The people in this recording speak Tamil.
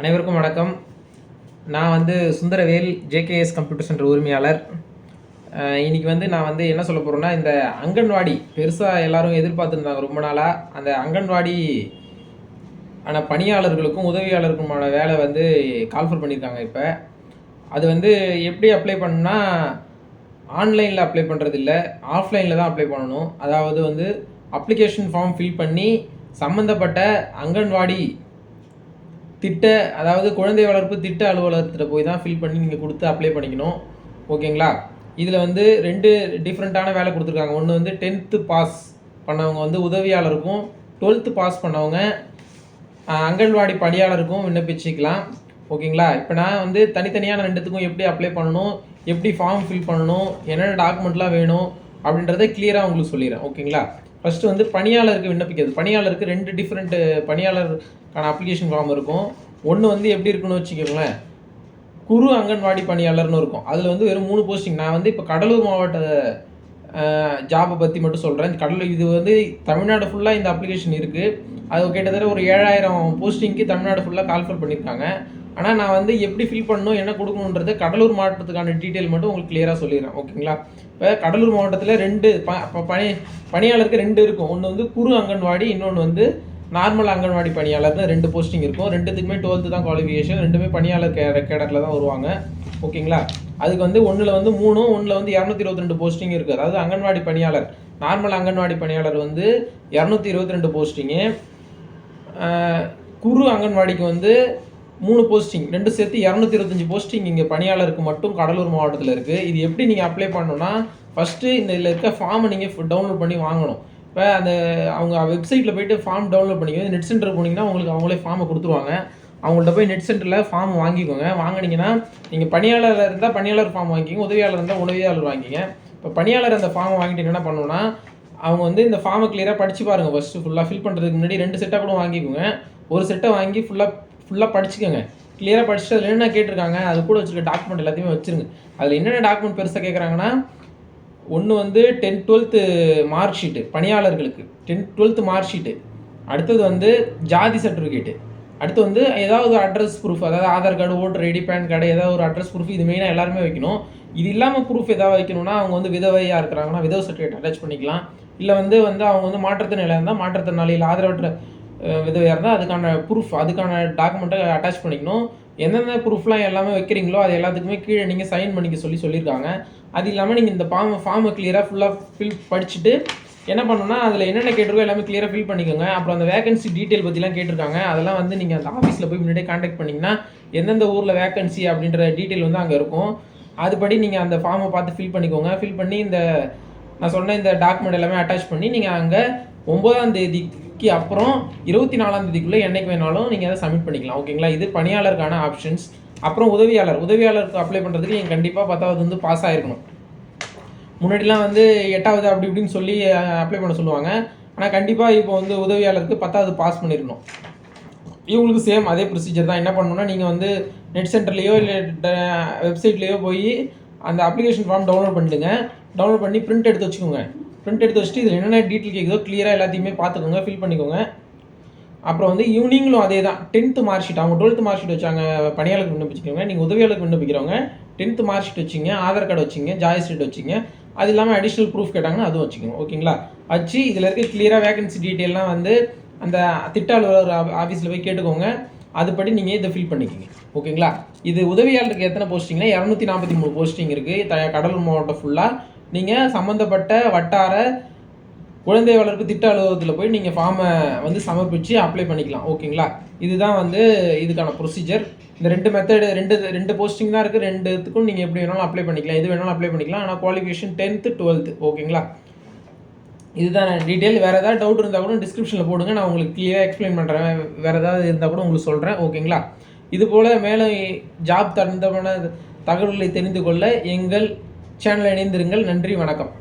அனைவருக்கும் வணக்கம். நான் வந்து சுந்தரவேல் ஜேகேஎஸ் கம்ப்யூட்டர் சென்டர் உரிமையாளர். இன்றைக்கி வந்து நான் வந்து என்ன சொல்ல போகிறேன்னா இந்த அங்கன்வாடி பெருசாக எல்லாரும் எதிர்பார்த்துருந்தாங்க ரொம்ப நாளாக அந்த அங்கன்வாடி ஆன பணியாளர்களுக்கும் உதவியாளருக்குமான வேலை வந்து கால்ஃபர் பண்ணியிருக்காங்க இப்போ. அது வந்து எப்படி அப்ளை பண்ணுன்னா ஆன்லைனில் அப்ளை பண்ணுறது இல்லை ஆஃப்லைனில் தான் அப்ளை பண்ணணும். அதாவது வந்து அப்ளிகேஷன் ஃபார்ம் ஃபில் பண்ணி சம்மந்தப்பட்ட அங்கன்வாடி திட்ட அதாவது குழந்தை வளர்ப்பு திட்ட அலுவலகத்தில் போய் தான் ஃபில் பண்ணி நீங்கள் கொடுத்து அப்ளை பண்ணிக்கணும். ஓகேங்களா? இதில் வந்து ரெண்டு டிஃப்ரெண்ட்டான வேலை கொடுத்துருக்காங்க. ஒன்று வந்து டென்த்து பாஸ் பண்ணவங்க வந்து உதவியாளருக்கும் டுவெல்த்து பாஸ் பண்ணவங்க அங்கன்வாடி பணியாளருக்கும் விண்ணப்பிச்சிக்கலாம். ஓகேங்களா? இப்போ நான் வந்து தனித்தனியான ரெண்டுத்துக்கும் எப்படி அப்ளை பண்ணணும் எப்படி ஃபார்ம் ஃபில் பண்ணணும் என்னென்ன டாக்குமெண்ட்லாம் வேணும் அப்படின்றத கிளியராக உங்களுக்கு சொல்லிடுறேன். ஓகேங்களா? ஃபஸ்ட்டு வந்து பணியாளருக்கு விண்ணப்பிக்கிறது. பணியாளருக்கு ரெண்டு டிஃப்ரெண்ட்டு பணியாளருக்கான அப்ளிகேஷன் ஃபார்ம் இருக்கும். ஒன்று வந்து எப்படி இருக்குன்னு வச்சுக்கோங்களேன். குறு அங்கன்வாடி பணியாளர்னு இருக்கும். அதில் வந்து வெறும் மூணு போஸ்டிங் நான் வந்து இப்போ கடலூர் மாவட்ட ஜாபை பற்றி மட்டும் சொல்கிறேன் கடலூர் இது வந்து தமிழ்நாடு ஃபுல்லாக இந்த அப்ளிகேஷன் இருக்குது அது கிட்டத்தட்ட ஒரு ஏழாயிரம் போஸ்டிங்க்கு தமிழ்நாடு ஃபுல்லாக கால்ஃபர் பண்ணியிருக்காங்க ஆனால் நான் வந்து எப்படி ஃபில் பண்ணணும் என்ன கொடுக்கணுன்றதை கடலூர் மாவட்டத்துக்கான டீட்டெயில் மட்டும் உங்களுக்கு கிளியராக சொல்லிடுறேன் ஓகேங்களா இப்போ கடலூர் மாவட்டத்தில் ரெண்டு ப பணி பணியாளருக்கு ரெண்டு இருக்கும். ஒன்று வந்து குறு அங்கன்வாடி இன்னொன்று வந்து நார்மல் அங்கன்வாடி பணியாளர் தான் ரெண்டு போஸ்டிங் இருக்கும். ரெண்டுத்துக்குமே டுவெல்த்து தான் குவாலிஃபிகேஷன் ரெண்டுமே பணியாளர் கே கேடரில் தான் வருவாங்க ஓகேங்களா அதுக்கு வந்து ஒன்றில் வந்து மூணும் ஒன்றில் வந்து இரநூத்தி இருபத்தி ரெண்டு போஸ்டிங் இருக்குது அதாவது அங்கன்வாடி பணியாளர் நார்மல் அங்கன்வாடி பணியாளர் வந்து இரநூத்தி இருபத்தி ரெண்டு போஸ்டிங்கு குறு அங்கன்வாடிக்கு வந்து மூணு போஸ்டிங் ரெண்டு சேர்த்து இரநூத்தி இருபத்தஞ்சி போஸ்டிங் இங்கே பணியாளருக்கு மட்டும் கடலூர் மாவட்டத்தில் இருக்குது இது எப்படி நீங்கள் அப்ளை பண்ணணும்னா ஃபஸ்ட்டு இந்த இதில் இருக்க ஃபார்மை நீங்கள் டவுன்லோட் பண்ணி வாங்கணும். இப்போ அந்த அவங்க வெப்சைட்டில் போயிட்டு ஃபார்ம் டவுன்லோட் பண்ணிக்கோங்க. நெட் சென்டர் போனீங்கன்னா உங்களுக்கு அவங்களே ஃபார்மை கொடுத்துருவாங்க. அவங்கள்ட்ட போய் நெட் சென்டரில் ஃபார்ம் வாங்கிக்கோங்க. வாங்கினீங்கன்னா நீங்கள் பணியாளராக இருந்தால் பணியாளர் ஃபார்ம் வாங்கிக்கோங்க. உதவியாளர் இருந்தால் உதவியாளர் வாங்கிங்க இப்போ பணியாளர் அந்த ஃபார்மை வாங்கிட்டு என்ன பண்ணணும்னா அவங்க வந்து இந்த ஃபார்மை கிளியராக படித்து பாருங்கள் ஃபஸ்ட்டு ஃபுல்லாக ஃபில் பண்ணுறதுக்கு முன்னாடி ரெண்டு செட்டாக கூட வாங்கிக்கோங்க. ஒரு செட்டை வாங்கி ஃபுல்லாக ஃபுல்லாக படிச்சுக்கோங்க. கிளியராக படிச்சுட்டு அதில் என்னென்ன கேட்டிருக்காங்க அது கூட வச்சுருக்க டாக்குமெண்ட் எல்லாத்தையுமே வச்சுருங்க. அதில் என்னென்ன டாக்குமெண்ட் பெருசாக கேட்குறாங்கன்னா ஒன்று வந்து டென்த் டுவெல்த்து மார்க் ஷீட்டு பணியாளர்களுக்கு. டென்த் டுவெல்த்து மார்க் ஷீட்டு அடுத்தது வந்து ஜாதி சர்டிஃபிகேட்டு அடுத்து வந்து ஏதாவது அட்ரஸ் ப்ரூஃப் அதாவது Aadhaar card voter ID PAN card ஏதாவது ஒரு அட்ரஸ் ப்ரூஃப் இது மெயினாக எல்லாருமே வைக்கணும். இது இல்லாமல் ப்ரூஃப் ஏதாவது வைக்கணும்னா அவங்க வந்து விதவையாக இருக்கிறாங்கன்னா விதவை சர்டிஃபிகேட் அட்டாச் பண்ணிக்கலாம். இல்லை வந்து வந்து அவங்க வந்து மாற்றுத்திறனாளியாக இருந்தால் மாற்றுத்திறனாளியில் ஆதரவற்ற விதவையாக இருந்தால் அதுக்கான ப்ரூஃப் அதுக்கான டாக்குமெண்ட்டை அட்டாச் பண்ணிக்கணும். எந்தெந்த ப்ரூஃப்லாம் எல்லாமே வைக்கிறீங்களோ அது எல்லாத்துக்குமே கீழே நீங்கள் சைன் பண்ணிக்க சொல்லி சொல்லியிருக்காங்க. அது இல்லாமல் நீங்கள் இந்த ஃபார்ம் ஃபார்மை கிளியராக ஃபுல்லாக ஃபில் படிச்சுட்டு என்ன பண்ணணும்னா அதில் என்னென்ன கேட்டிருக்கோ எல்லாமே கிளியராக ஃபில் பண்ணிக்கோங்க. அப்புறம் அந்த வேகன்சி டீட்டெயில் பற்றிலாம் கேட்டிருக்காங்க. அதெல்லாம் வந்து நீங்கள் அந்த ஆஃபீஸில் போய் முன்னாடியே காண்டாக்ட் பண்ணிங்கன்னா எந்தெந்த ஊரில் வேகன்சி அப்படின்ற டீட்டெயில் வந்து அங்கே இருக்கும். அதுபடி நீங்கள் அந்த ஃபார்மை பார்த்து ஃபில் பண்ணிக்கோங்க. ஃபில் பண்ணி இந்த நான் சொன்ன இந்த டாக்குமெண்ட் எல்லாமே அட்டாச் பண்ணி நீங்கள் அங்கே ஒம்பதாம் தேதிக்கு அப்புறம் இருபத்தி நாலாம் தேதிக்குள்ளே என்னைக்கு வேணாலும் நீங்கள் அதை சப்மிட் பண்ணிக்கலாம். ஓகேங்களா இது பணியாளருக்கான ஆப்ஷன்ஸ் அப்புறம் உதவியாளர். உதவியாளருக்கு அப்ளை பண்ணுறதுக்கு நீங்கள் கண்டிப்பாக பத்தாவது வந்து பாஸ் ஆகிருக்கணும் முன்னாடிலாம் வந்து எட்டாவது அப்படி இப்படின்னு சொல்லி அப்ளை பண்ண சொல்லுவாங்க. ஆனால் கண்டிப்பாக இப்போ வந்து உதவியாளருக்கு பத்தாவது பாஸ் பண்ணிடணும் இவங்களுக்கு சேம் அதே ப்ரொசீஜர் தான். என்ன பண்ணணும்னா நீங்கள் வந்து நெட் சென்டர்லேயோ இல்லை வெப்சைட்லேயோ போய் அந்த அப்ளிகேஷன் ஃபார்ம் டவுன்லோட் பண்ணிடுங்க. டவுன்லோட் பண்ணி பிரிண்ட் எடுத்து வச்சுக்கோங்க. பிரிண்ட் எடுத்து வச்சுட்டு இதில் என்னென்ன டீட்டெயில் கேட்குதோ கிளியராக எல்லாத்தையுமே பார்த்துக்கோங்க ஃபில் பண்ணிக்கோங்க. அப்புறம் வந்து ஈவினிங்கிலும் அதே தான் டென்த்து மார்க் ஷீட் அவங்க டுவெல்த்து மார்க் ஷீட் வச்சாங்க பணியாளருக்கு விண்ணப்பிச்சுக்கோங்க. நீங்கள் உதவியாளருக்கு விண்ணப்பிக்கிறவங்க டென்த்து மார்க் ஷீட் வச்சிங்க ஆதார் கார்டு வச்சிங்க ஜாய் ஷீட் வச்சிங்க. அது இல்லாமல் அடிஷ்னல் ப்ரூஃப் கேட்டாங்கன்னா அதுவும் வச்சுக்கோங்க ஓகேங்களா? வச்சு இதில் இருக்க கிளியராக வேகன்சி டீட்டெயிலாம் வந்து அந்த திட்ட அலுவலர் ஆஃபீஸில் போய் கேட்டுக்கோங்க. அதுபடி நீங்கள் இதை ஃபில் பண்ணிக்கோங்க ஓகேங்களா? இது உதவியாளருக்கு எத்தனை போஸ்டிங்னா இரநூத்தி நாற்பத்தி மூணு போஸ்டிங் இருக்குது த கடலூர் மாவட்டம் ஃபுல்லாக நீங்கள் சம்மந்தப்பட்ட வட்டார குழந்தை வளர்ப்பு திட்ட அலுவலகத்தில் போய் நீங்கள் ஃபார்மை வந்து சமர்ப்பித்து அப்ளை பண்ணிக்கலாம். ஓகேங்களா இதுதான் வந்து இதுக்கான ப்ரொசீஜர் இந்த ரெண்டு மெத்தடு ரெண்டு ரெண்டு போஸ்டிங் தான் இருக்குது ரெண்டுத்துக்கும் நீங்கள் எப்படி வேணாலும் அப்ளை பண்ணிக்கலாம். எது வேணாலும் அப்ளை பண்ணிக்கலாம். ஆனால் குவாலிஃபிகேஷன் டென்த்து டுவெல்த்து ஓகேங்களா இதுதான் டீட்டெயில் வேறு ஏதாவது டவுட் இருந்தால் கூட டிஸ்கிரிப்ஷனில் போடுங்க. நான் உங்களுக்கு கிளியராக எக்ஸ்பிளைன் பண்ணுறேன் வேறு ஏதாவது இருந்தால் கூட உங்களுக்கு சொல்கிறேன் ஓகேங்களா இது போல் மேலும் ஜாப் தகுந்தமான தகவல்களை தெரிந்து கொள்ள எங்கள் சேனலை இணைந்திருங்கள். நன்றி வணக்கம்.